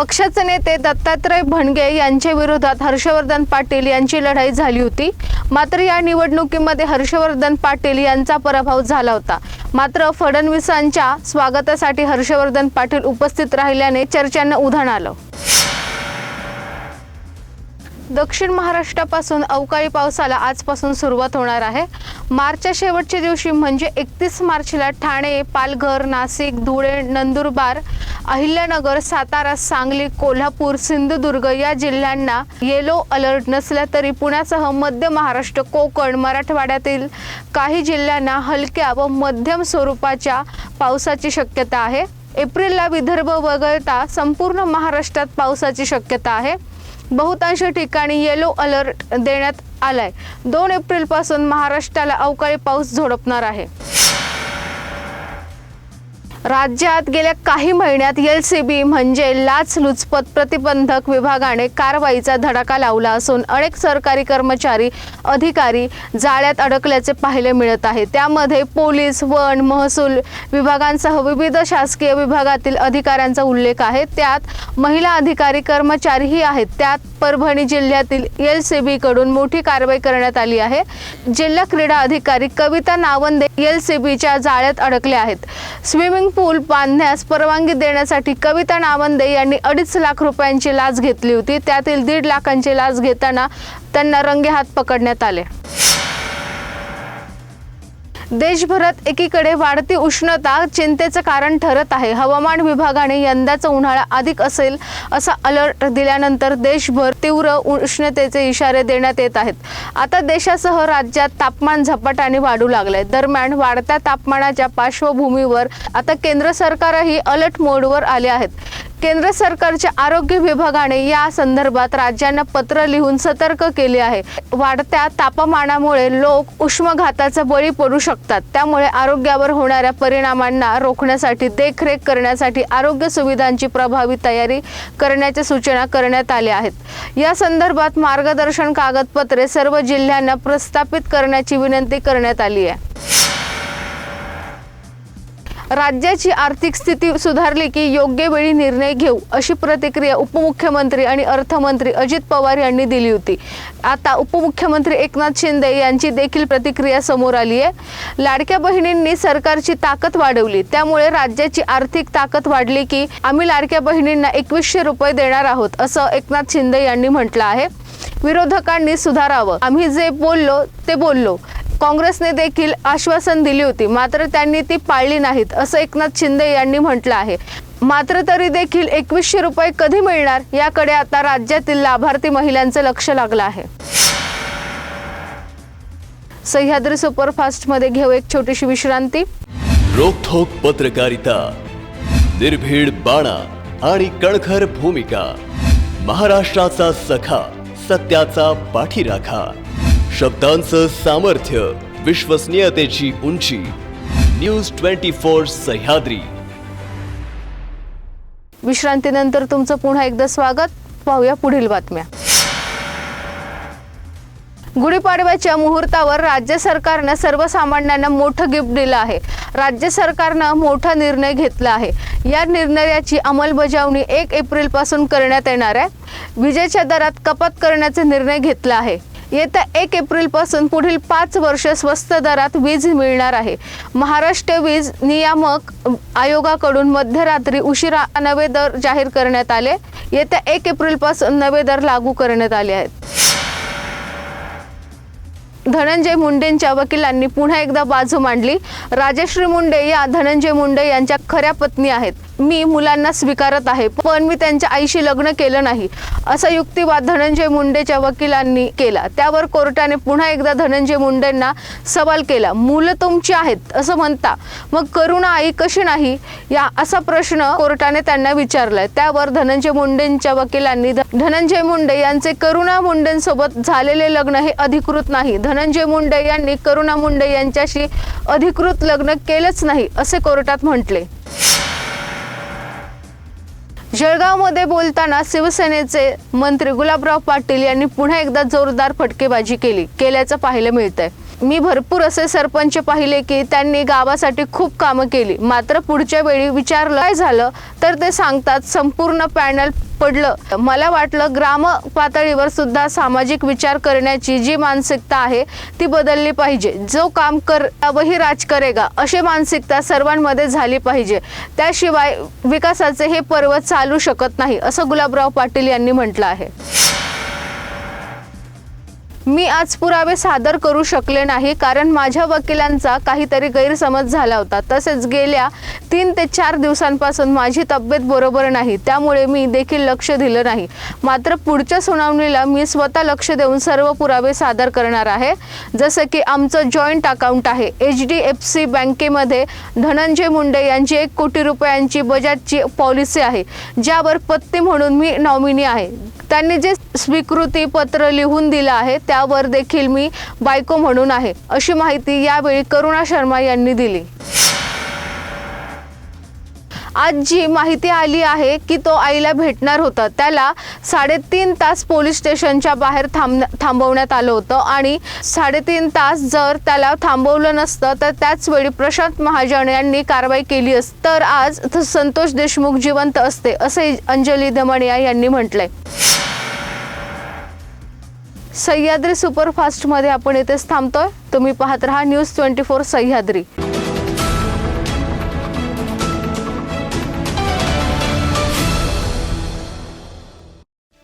पक्षाचे नेते दत्तात्रय भणगे यांच्या विरोधात हर्षवर्धन पाटील यांची लढाई झाली होती. मात्र या निवडणुकीमध्ये हर्षवर्धन पाटील यांचा पराभव झाला होता. मात्र फडणवीसांच्या स्वागतासाठी हर्षवर्धन पाटील उपस्थित राहिल्याने चर्चांना उधाण आलं. दक्षिण महाराष्ट्रापासून अवकाळी पावसाला आजपासून सुरुवात होणार आहे. मार्चच्या शेवटच्या दिवशी म्हणजे एकतीस मार्चला ठाणे पालघर नाशिक धुळे नंदुरबार अहिल्यानगर सातारा सांगली कोल्हापूर सिंधुदुर्ग या जिल्ह्यांना येलो अलर्ट नसला तरी पुण्यासह मध्य महाराष्ट्र कोकण मराठवाड्यातील काही जिल्ह्यांना हलक्या व मध्यम स्वरूपाच्या पावसाची शक्यता आहे. एप्रिलला विदर्भ वगळता संपूर्ण महाराष्ट्रात पावसाची शक्यता आहे. बहुतांश ठिकाणी येलो अलर्ट देण्यात आलाय. दोन एप्रिलपासून महाराष्ट्राला अवकाळी पाऊस झोडपणार आहे. राज्यात गेल्या काही महिन्यात एल सी बी म्हणजे लाचलुचपत प्रतिबंधक विभागाने कारवाईचा धडाका लावला असून अनेक सरकारी कर्मचारी अधिकारी जाळ्यात अडकल्याचे पाहायला मिळत आहे. त्यामध्ये पोलीस वन महसूल विभागांसह विविध शासकीय विभागातील अधिकाऱ्यांचा उल्लेख आहे. त्यात महिला अधिकारी कर्मचारीही आहेत. त्यात परभणी जिल्ह्यातील एल सी बी कडून मोठी कारवाई करण्यात आली आहे. जिल्हा क्रीडा अधिकारी कविता नावंदे एल सी बीच्या जाळ्यात अडकले आहेत. स्विमिंग पूल बांधण्यास परवानगी देण्यासाठी कविता नावंदे यांनी अडीच लाख रुपयांची लाच घेतली होती. त्यातील दीड लाखांची लाच घेताना त्यांना रंगेहात पकडण्यात आले. देशभरात एकीकडे वाढती उष्णता चिंतेचं कारण ठरत आहे. हवामान विभागाने यंदाचा उन्हाळा अधिक असेल असा अलर्ट दिल्यानंतर देशभर तीव्र उष्णतेचे इशारे देण्यात येत आहेत. आता देशासह राज्यात तापमान झपाट्याने वाढू लागलंय. दरम्यान वाढत्या तापमानाच्या पार्श्वभूमीवर आता केंद्र सरकारही अलर्ट मोडवर आले आहेत. केंद्र सरकारच्या आरोग्य विभागाने या संदर्भात राज्यांना पत्र लिहून सतर्क केले आहे. वाढत्या तापमानामुळे लोक उष्माघाताचा बळी पडू शकतात. त्यामुळे आरोग्यावर होणाऱ्या परिणामांना रोखण्यासाठी देखरेख करण्यासाठी आरोग्य सुविधांची प्रभावी तयारी करण्याच्या सूचना करण्यात आल्या आहेत. या संदर्भात मार्गदर्शन कागदपत्रे सर्व जिल्ह्यांना प्रस्थापित करण्याची विनंती करण्यात आली आहे. राज्याची आर्थिक स्थिती सुधारली की योग्य वेळी निर्णय घेऊ अशी प्रतिक्रिया उपमुख्यमंत्री आणि अर्थमंत्री अजित पवार यांनी दिली होती. आता उपमुख्यमंत्री एकनाथ शिंदे यांची देखील प्रतिक्रिया समोर आली आहे. लाडक्या बहिणींनी सरकारची ताकद वाढवली. त्यामुळे राज्याची आर्थिक ताकद वाढली की आम्ही लाडक्या बहिणींना एकवीसशे रुपये देणार आहोत असं एकनाथ शिंदे यांनी म्हटलं आहे. विरोधकांनी सुधारावं. आम्ही जे बोललो ते बोललो. काँग्रेसने देखील आश्वासन दिली होती. मात्र त्यांनी ती पाळली नाहीत असं एकनाथ शिंदे यांनी म्हटलं आहे. मात्र तरी देखील एकवीसशे रुपये कधी मिळणार याकडे आता राज्यातील लाभार्थी महिलांचं लक्ष लागलं आहे. सह्याद्री सुपरफास्टमध्ये घेऊ एक छोटीशी विश्रांती. रोखोक पत्रकारिता निर्भीड बाणा आणि कणखर भूमिका महाराष्ट्राचा सखा सत्याचा पाठीराखा. शब्दांचं सामर्थ्य विश्वसनीयतेची उंची. News twenty four Sahyadri. विश्रांतीनंतर तुमचं पुन्हा एकदा स्वागत. पाहूया पुढील बातम्या. गुढीपाडव्याच्या मुहूर्तावर राज्य सरकारनं सर्वसामान्यांना मोठं गिफ्ट दिलं आहे. राज्य सरकारनं मोठा निर्णय घेतला आहे. या निर्णयाची अंमलबजावणी एक एप्रिलपासून करण्यात येणार आहे. विजेच्या दरात कपात करण्याचा निर्णय घेतला आहे. येत्या एक एप्रिलपासून पुढील पाच वर्ष स्वस्त दरात वीज मिळणार आहे. महाराष्ट्र वीज नियामक आयोगाकडून मध्यरात्री उशिरा नवे दर जाहीर करण्यात आले. येत्या एक एप्रिलपासून नवे दर लागू करण्यात आले आहेत. धनंजय मुंडेंच्या वकिलांनी पुन्हा एकदा बाजू मांडली. राजश्री मुंडे या धनंजय मुंडे यांच्या खऱ्या पत्नी आहेत. मी मुलांना स्वीकारत आहे पण मी त्यांच्या आईशी लग्न केलं नाही. असा युक्तिवाद धनंजय मुंडेच्या वकिलांनी केला. त्यावर कोर्टाने पुन्हा एकदा धनंजय मुंडेंना सवाल केला. मुलं तुमची आहेत असं म्हणता. मग करुणा आई कशी नाही? या असा प्रश्न कोर्टाने त्यांना विचारलाय. त्यावर धनंजय मुंडेंच्या वकिलांनी धनंजय मुंडे यांचे करुणा मुंडेंसोबत झालेले लग्न हे अधिकृत नाही. धनंजय मुंडे यांनी करुणा मुंडे यांच्याशी अधिकृत लग्न केलंच नाही असे कोर्टात म्हटले. जळगावमध्ये बोलताना शिवसेनेचे मंत्री गुलाबराव पाटील यांनी पुन्हा एकदा जोरदार फटकेबाजी केली. केल्याचं पाहायला मिळतंय. मी भरपूर असे सरपंच पाहिले की त्यांनी गावासाठी खूप कामं केली. मात्र पुढच्या वेळी विचारलं काय झालं तर ते सांगतात संपूर्ण पॅनल पडलं. मला वाटलं ग्राम पातळीवर सुद्धा सामाजिक विचार करण्याची जी मानसिकता आहे ती बदलली पाहिजे. जो काम कर वही राज करेगा अशी मानसिकता सर्वांमध्ये झाली पाहिजे. त्याशिवाय विकासाचे हे पर्व चालू शकत नाही असं गुलाबराव पाटील यांनी म्हटलं आहे. मी आज पुरावे सादर करू शकले नाही कारण माझ्या वकिलांचा काहीतरी गैरसमज झाला होता. तसेच गेल्या तीन ते चार दिवसांपासून माझी तब्येत बरोबर नाही त्यामुळे मी देखील लक्ष दिलं नाही. मात्र पुढच्या सुनावणीला मी स्वतः लक्ष देऊन सर्व पुरावे सादर करणार आहे. जसं की आमचं जॉईंट अकाउंट आहे. एच डी एफ सी बँकेमध्ये धनंजय मुंडे यांची एक कोटी रुपयांची बजाजची पॉलिसी आहे ज्यावर पत्ती म्हणून मी नॉमिनी आहे. त्यांनी जे स्वीकृती पत्र लिहून दिलं आहे त्यावर देखील मी बायको म्हणून आहे अशी माहिती यावेळी करुणा शर्मा यांनी दिली. आज जी माहिती आली आहे की तो आईला भेटणार होता त्याला साडेतीन तास पोलीस स्टेशनच्या बाहेर थांब थांबवण्यात आलं होतं आणि साडेतीन तास जर त्याला थांबवलं नसतं तर त्याच वेळी प्रशांत महाजन यांनी कारवाई केली असती तर आज थ- संतोष देशमुख जिवंत असते असे अंजली दमणिया यांनी म्हटलंय. सह्याद्री सुपरफास्टमध्ये आपण इथेच थांबतोय. तुम्ही पाहत रहा न्यूज ट्वेंटी फोर सह्याद्री.